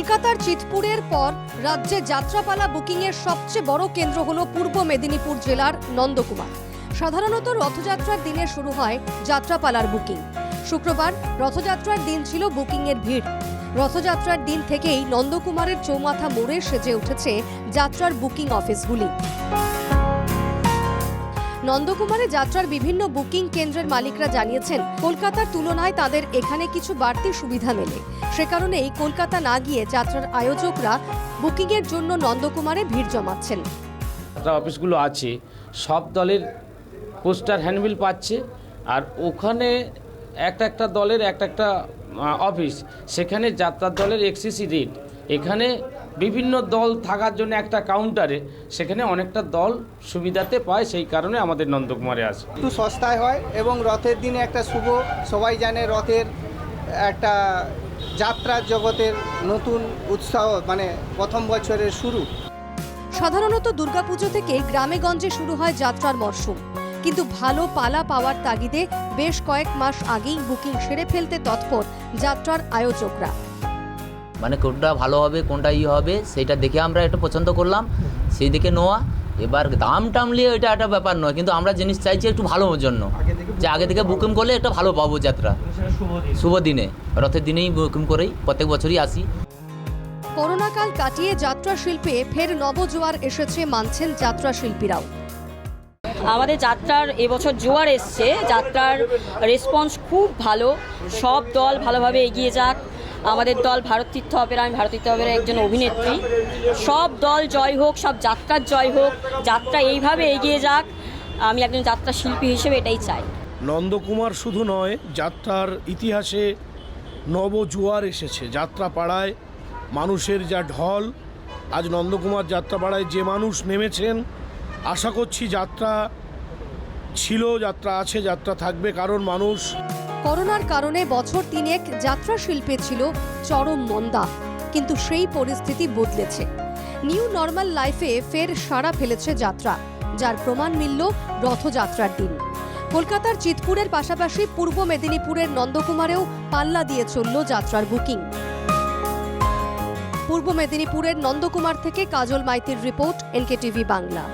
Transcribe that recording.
কলকাতার চিতপুরের পর রাজ্যে যাত্রাপালা বুকিংয়ের সবচেয়ে বড় কেন্দ্র হল পূর্ব মেদিনীপুর জেলার নন্দকুমার। সাধারণত রথযাত্রার দিনে শুরু হয় যাত্রাপালার বুকিং। শুক্রবার রথযাত্রার দিন ছিল বুকিংয়ের ভিড়। রথযাত্রার দিন থেকেই নন্দকুমারের চৌমাথা মোড়ে সেজে উঠেছে যাত্রার বুকিং অফিসগুলি। নন্দকুমারে যাত্রার বিভিন্ন বুকিং কেন্দ্রের মালিকরা জানিয়েছেন, কলকাতার তুলনায় তাদের এখানে কিছু বাড়তি সুবিধা মেলে। সে কারণেই কলকাতা না গিয়ে যাত্রার আয়োজকরা বুকিংয়ের জন্য নন্দকুমারে ভিড় জমাচ্ছেন। যাত্রা অফিসগুলো আছে, সব দলের পোস্টার হ্যান্ডবিল পাচ্ছে, আর ওখানে একটা একটা দলের একটা একটা অফিস, সেখানে যাত্রার দলের এক্সিসি রেট। এখানে বিভিন্ন দল থাকার জন্য একটা কাউন্টারে সেখানে অনেকটা দল সুবিধাতে পায় সেই কারণে আমাদের নন্দকুমারে আসে একটু সস্তায় হয় এবং রথের দিনে একটা শুভ সবাই জানে রথের একটা যাত্রার জগতের নতুন উৎসাহ মানে প্রথম বছরের শুরু। সাধারণত দুর্গাপুজো থেকে গ্রামে গঞ্জে শুরু হয় যাত্রার মরশুম। কিন্তু ভালো পালা পাওয়ার তাগিদে বেশ কয়েক মাস আগেই বুকিং সেরে ফেলতে তৎপর যাত্রার আয়োজকরা। মানে কোনটা ভালো হবে কোনটা ই হবে সেটা দেখে আমরা একটু পছন্দ করলাম। সেই দিকে নেওয়া এবার দাম টাম নিয়ে এটা একটা ব্যাপার নয় কিন্তু আমরা জিনিস চাইছি একটু ভালোর জন্য। যে আগে থেকে বুকিং করলে একটা ভালো পাবো যাত্রা। শুভ দিনে। রথের দিনেই বুকিং করেই প্রত্যেক বছরই আসি। করোনাকাল কাটিয়ে যাত্রা শিল্পে ফের নবজোয়ার এসেছে মানছেন যাত্রা শিল্পীরাও। আমাদের যাত্রার এবছর জোয়ার এসছে যাত্রার রেসপন্স খুব ভালো। সব দল ভালোভাবে এগিয়ে যাক। আমাদের দল ভারত তীর্থ অপেরা, আমি ভারত তীর্থ অপেরা একজন অভিনেত্রী। সব দল জয় হোক, সব যাত্রার জয় হোক, যাত্রা এইভাবে এগিয়ে যাক, আমি একজন যাত্রা শিল্পী হিসেবে এটাই চাই। নন্দকুমার শুধু নয়, যাত্রার ইতিহাসে নবজোয়ার এসেছে। যাত্রা পাড়ায় মানুষের যা ঢল, আজ নন্দকুমার যাত্রাপাড়ায় যে মানুষ নেমেছেন, আশা করছি যাত্রা ছিল, যাত্রা আছে, যাত্রা থাকবে, কারণ মানুষ করোনার কারণে বছর তিনেক যাত্রা শিল্পে ছিল চরম মন্দা, কিন্তু সেই পরিস্থিতি বদলেছে। নিউ নর্মাল লাইফে ফের সাড়া ফেলেছে যাত্রা, যার প্রমাণ মিলল রথযাত্রার দিন। কলকাতার চিতপুরের পাশাপাশি পূর্ব মেদিনীপুরের নন্দকুমারেও পাল্লা দিয়ে চলল যাত্রার বুকিং। পূর্ব মেদিনীপুরের নন্দকুমার থেকে Kajal মাইতির report, N K TV Bangla.